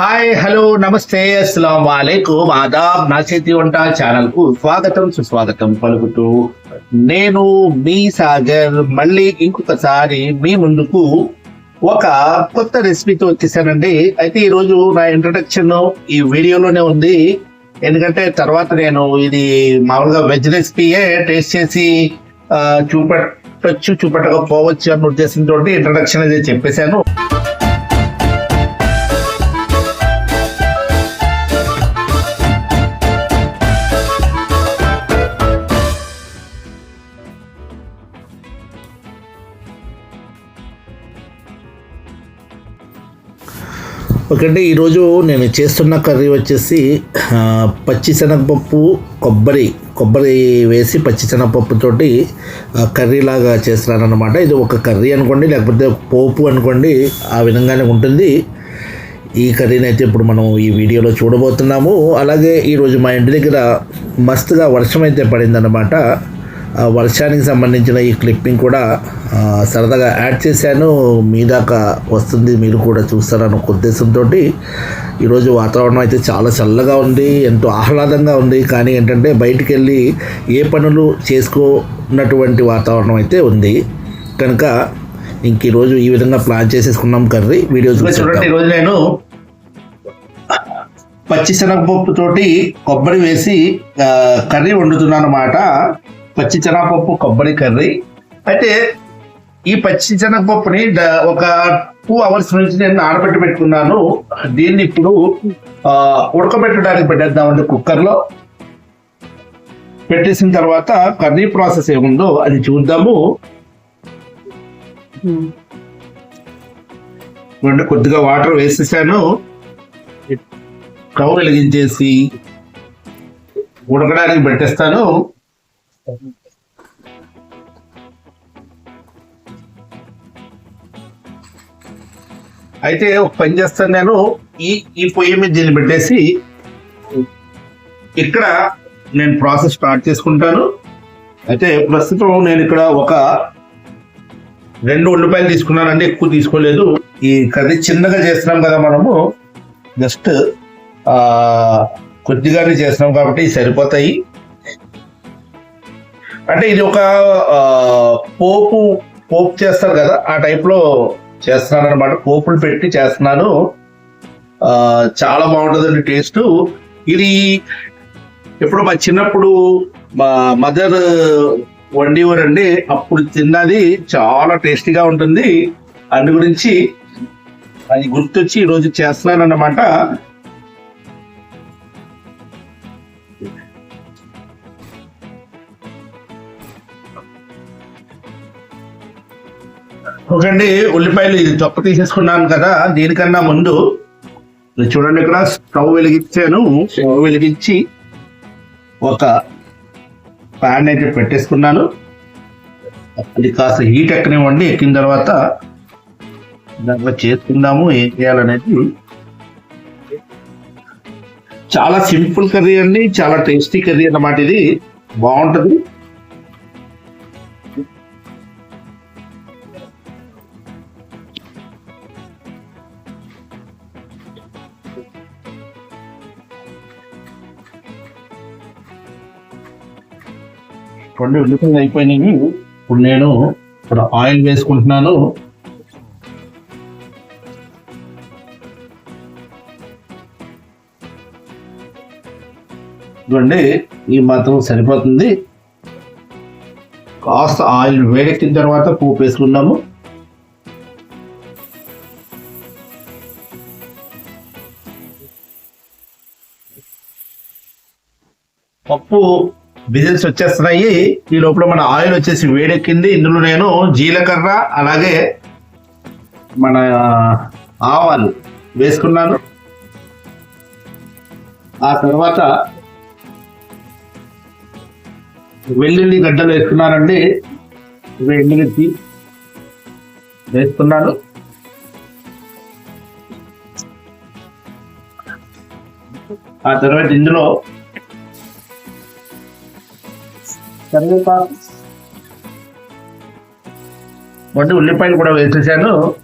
Hi hello నమస్తే అస్సలం వాలేకుమ్ ఆదాబ్ నా చేతి వంట ఛానల్కు స్వాగతం సుస్వాగతం పలుకుతూ నేను మీ సాగర్ మళ్ళీ ఇంకొకసారి మీ ముందుకు ఒక కొత్త రెసిపీతో వచ్చేసానండి. అయితే ఈరోజు నా ఇంట్రడక్షన్ ఈ వీడియోలోనే ఉంది. ఎందుకంటే తర్వాత నేను ఇది మామూలుగా వెజ్ రెసిపీయే టేస్ట్ చేసి చూపెట్టచ్చు చూపెట్టకపోవచ్చు అన్న ఉద్దేశంతో ఇంట్రడక్షన్ అనేది చెప్పేశాను. ఓకే ఈరోజు నేను చేస్తున్న కర్రీ వచ్చేసి పచ్చిశనగపప్పు పచ్చి శనగపప్పు కొబ్బరి కొబ్బరి వేసి పచ్చిశనగపప్పుతోటి కర్రీలాగా చేస్తున్నానమాట ఇది ఒక కర్రీ అనుకోండి లేకపోతే పోపు అనుకోండి ఆ విధంగానే ఉంటుంది. ఈ కర్రీని అయితే ఇప్పుడు మనం ఈ వీడియోలో చూడబోతున్నాము. అలాగే ఈరోజు మా ఇంటి దగ్గర మస్తుగా వర్షం అయితే పడిందనమాట వర్షానికి సంబంధించిన ఈ క్లిప్పింగ్ కూడా సరదాగా యాడ్ చేశాను. మీ దాకా వస్తుంది మీరు కూడా చూస్తారన్న ఒక ఉద్దేశంతో ఈరోజు వాతావరణం అయితే చాలా చల్లగా ఉంది ఎంతో ఆహ్లాదంగా ఉంది. కానీ ఏంటంటే బయటికి వెళ్ళి ఏ పనులు చేసుకోనటువంటి వాతావరణం అయితే ఉంది. కనుక ఇంక ఈరోజు ఈ విధంగా ప్లాన్ చేసేసుకున్నాం కర్రీ. వీడియో చూడండి ఈరోజు నేను పచ్చి శనగపప్పు తోటి కొబ్బరి వేసి కర్రీ వండుతున్నాను అనమాట పచ్చి శనగపప్పు కొబ్బరి కర్రీ. అయితే ఈ పచ్చి శనగపప్పుని ఒక టూ అవర్స్ నుంచి నేను ఆడబెట్టి పెట్టుకున్నాను. దీన్ని ఇప్పుడు ఉడకబెట్టడానికి పెట్టేద్దామండి కుక్కర్లో. పెట్టేసిన తర్వాత కర్రీ ప్రాసెస్ ఏముందో అది చూద్దాము. రెండు కొద్దిగా వాటర్ వేసేసాను. కవర్ వెలిగించేసి ఉడకడానికి పెట్టేస్తాను. అయితే ఒక పని చేస్తాను నేను. ఈ ఈ పొయ్యి మీద దీన్ని పెట్టేసి ఇక్కడ నేను ప్రాసెస్ స్టార్ట్ చేసుకుంటాను. అయితే ప్రస్తుతం నేను ఇక్కడ ఒక రెండు ఉల్లిపాయలు తీసుకున్నానండి ఎక్కువ తీసుకోలేదు. ఈ కర్రీ చిన్నగా చేస్తున్నాం కదా మనము. జస్ట్ కొద్దిగానే చేస్తున్నాం కాబట్టి సరిపోతాయి. అంటే ఇది ఒక పోపు పోపు చేస్తారు కదా ఆ టైప్లో చేస్తున్నాను అనమాట పోపులు పెట్టి చేస్తున్నాను. చాలా బాగుంటుందండి టేస్ట్. ఇది ఎప్పుడు మా చిన్నప్పుడు మా మదర్ వండేవారండి. అప్పుడు తిన్నది చాలా టేస్టీగా ఉంటుంది. అందు గురించి అది గుర్తొచ్చి ఈరోజు చేస్తున్నాను అన్నమాట ఓకండి ఉల్లిపాయలు ఇది తొక్క తీసేసుకున్నాను కదా దీనికన్నా ముందు చూడండి ఇక్కడ స్టవ్ వెలిగించాను. స్టవ్ వెలిగించి ఒక ప్యాన్ అయితే పెట్టేసుకున్నాను. అది కాస్త హీట్ ఎక్కనివ్వండి ఎక్కిన తర్వాత దాంట్లో చేసుకుందాము ఏం చేయాలనేది. చాలా సింపుల్ కర్రీ అండి చాలా టేస్టీ కర్రీ అన్నమాట ఇది. బాగుంటుంది. రెండు ఉల్లిపాయలు అయిపోయినాయి. ఇప్పుడు నేను ఇప్పుడు ఆయిల్ వేసుకుంటున్నాను. చూడండి ఈ మాత్రం సరిపోతుంది. కాస్త ఆయిల్ వేడెక్కిన తర్వాత పోపు వేసుకుందాము. పప్పు బిజినెస్ వచ్చేస్తున్నాయి. ఈ లోపల మన ఆయిల్ వచ్చేసి వేడెక్కింది. ఇందులో నేను జీలకర్ర అలాగే మన ఆవాలు వేసుకున్నాను. ఆ తర్వాత వెల్లుల్లి గడ్డలు వేసుకున్నానండి. ఇవి వేసుకున్నాను. ఆ తర్వాత ఇందులో కరివేపాకు. వండి ఉల్లిపాయలు కూడా వేసేసాను.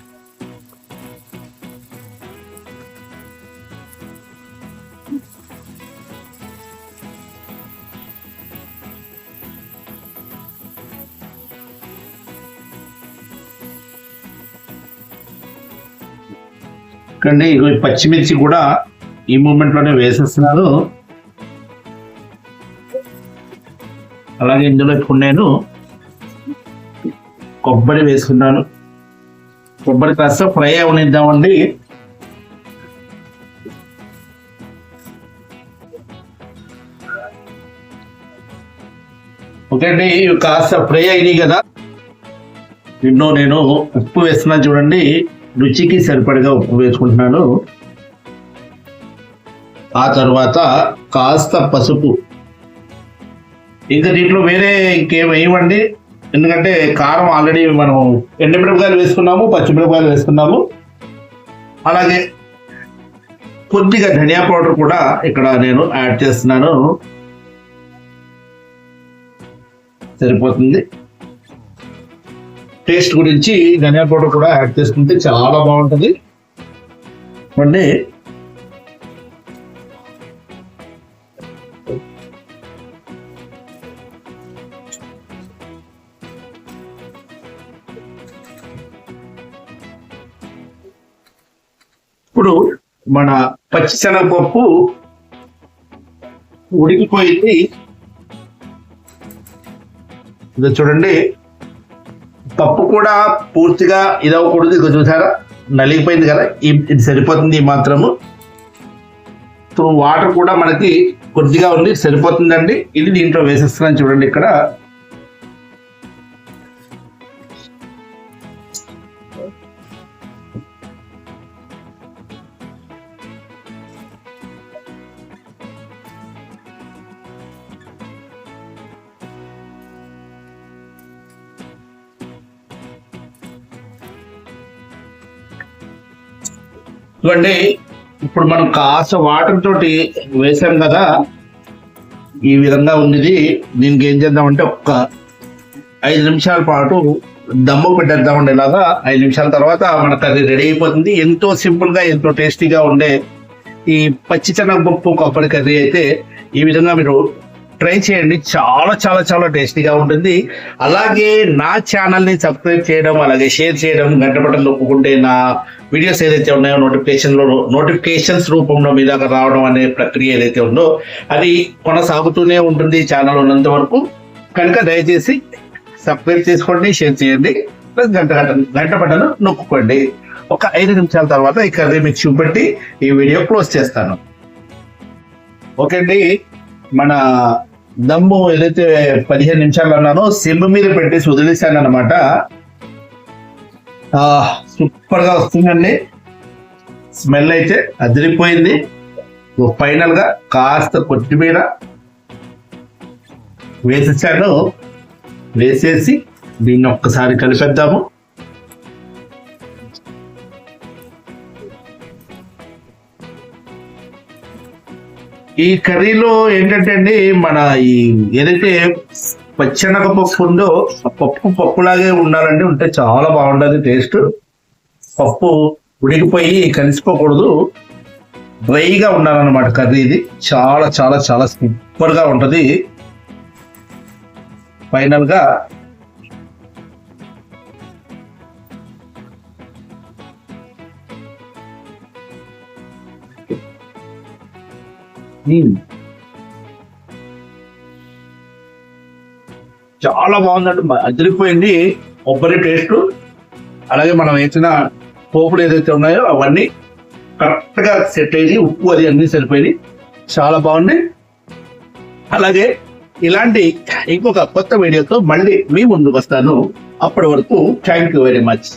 ఇదిగో పచ్చిమిర్చి కూడా ఈ మూమెంట్లోనే వేసేస్తున్నారు అలాగే ఇందులో ఇప్పుడు నేను కొబ్బరి వేసుకున్నాను. కొబ్బరి కాస్త ఫ్రై అవనిద్దామండి. ఓకే అండి ఇవి కాస్త ఫ్రై అయినాయి కదా. ఎన్నో నేను ఉప్పు వేస్తున్నాను చూడండి. రుచికి సరిపడగా ఉప్పు వేసుకుంటున్నాను. ఆ తర్వాత కాస్త పసుపు ఇంకా దీంట్లో వేరే ఇంకేం వేయమండి. ఎందుకంటే కారం ఆల్రెడీ మనం ఎండమిరపకాయలు వేసుకున్నాము పచ్చిమిరపకాయలు వేసుకున్నాము. అలాగే కొద్దిగా ధనియా పౌడర్ కూడా ఇక్కడ నేను యాడ్ చేస్తున్నాను. సరిపోతుంది. టేస్ట్ గురించి ధనియా పౌడర్ కూడా యాడ్ చేసుకుంటే చాలా బాగుంటుంది. అంటే మన పచ్చిశనగపప్పు ఉడికిపోయింది. ఇది చూడండి. పప్పు కూడా పూర్తిగా ఇదవకూడదు ఇదిగో చూసారా? నలిగిపోయింది కదా? ఇది సరిపోతుంది మాత్రము. సో వాటర్ కూడా మనకి కొద్దిగా ఉంది. సరిపోతుందండి. ఇది దీంట్లో వేసేస్తున్నాను చూడండి ఇక్కడ. ఇవ్వండి. ఇప్పుడు మనం కాస్త వాటర్ తోటి వేసాం కదా ఈ విధంగా ఉంది దీనికి ఏం చేద్దామంటే ఒక్క ఐదు నిమిషాల పాటు దమ్ము పెట్టేద్దామండి ఇలాగా. ఐదు నిమిషాల తర్వాత మన కర్రీ రెడీ అయిపోతుంది. ఎంతో సింపుల్గా ఎంతో టేస్టీగా ఉండే ఈ పచ్చి శనగపప్పు కొబ్బరి కర్రీ అయితే ఈ విధంగా మీరు ట్రై చేయండి. చాలా చాలా చాలా టేస్టీగా ఉంటుంది. అలాగే నా ఛానల్ని సబ్స్క్రైబ్ చేయడం అలాగే షేర్ చేయడం గంట బటన్ నొక్కుకుంటే నా వీడియోస్ ఏదైతే ఉన్నాయో నోటిఫికేషన్లో నోటిఫికేషన్స్ రూపంలో మీ దాకా రావడం అనే ప్రక్రియ ఏదైతే ఉందో అది కొనసాగుతూనే ఉంటుంది ఛానల్ ఉన్నంత వరకు. కనుక దయచేసి సబ్స్క్రైబ్ చేసుకోండి షేర్ చేయండి ప్లస్ గంట గంట బటన్ నొక్కుకోండి. ఒక ఐదు నిమిషాల తర్వాత ఇక్కడ మీకు చూపెట్టి ఈ వీడియో క్లోజ్ చేస్తాను. ఓకే అండి. మన దమ్ము ఏదైతే పదిహేను నిమిషాలు అన్నానో సిమ్ మీద పెట్టేసి వదిలేశాను అనమాట సూపర్గా వస్తుందండి. స్మెల్ అయితే అదిరిపోయింది. ఫైనల్గా కాస్త కొత్తిమీర వేసేసాను. వేసేసి దీన్ని ఒక్కసారి కలిపేద్దాము. ఈ కర్రీలో ఏంటంటే అండి మన ఈ ఏదైతే పచ్చనగ పప్పు ఉందో పప్పు పప్పులాగే ఉండాలండి ఉంటే చాలా బాగుంటుంది టేస్ట్. పప్పు ఉడికిపోయి కలిసిపోకూడదు. డ్రైగా ఉండాలన్నమాట కర్రీ ఇది. చాలా చాలా చాలా సూపర్గా ఉంటుంది. ఫైనల్గా Hmm. చాలా బాగుందండి. అదిరిపోయింది. కొబ్బరి టేస్ట్ అలాగే మనం వేసిన పోపులు ఏదైతే ఉన్నాయో అవన్నీ కరెక్ట్గా సెట్ అయ్యి ఉప్పు అది అన్నీ సరిపోయి చాలా బాగున్నాయి. అలాగే ఇలాంటి ఇంకొక కొత్త వీడియోతో మళ్ళీ మీ ముందుకు వస్తాను. అప్పటి వరకు థ్యాంక్ యూ వెరీ మచ్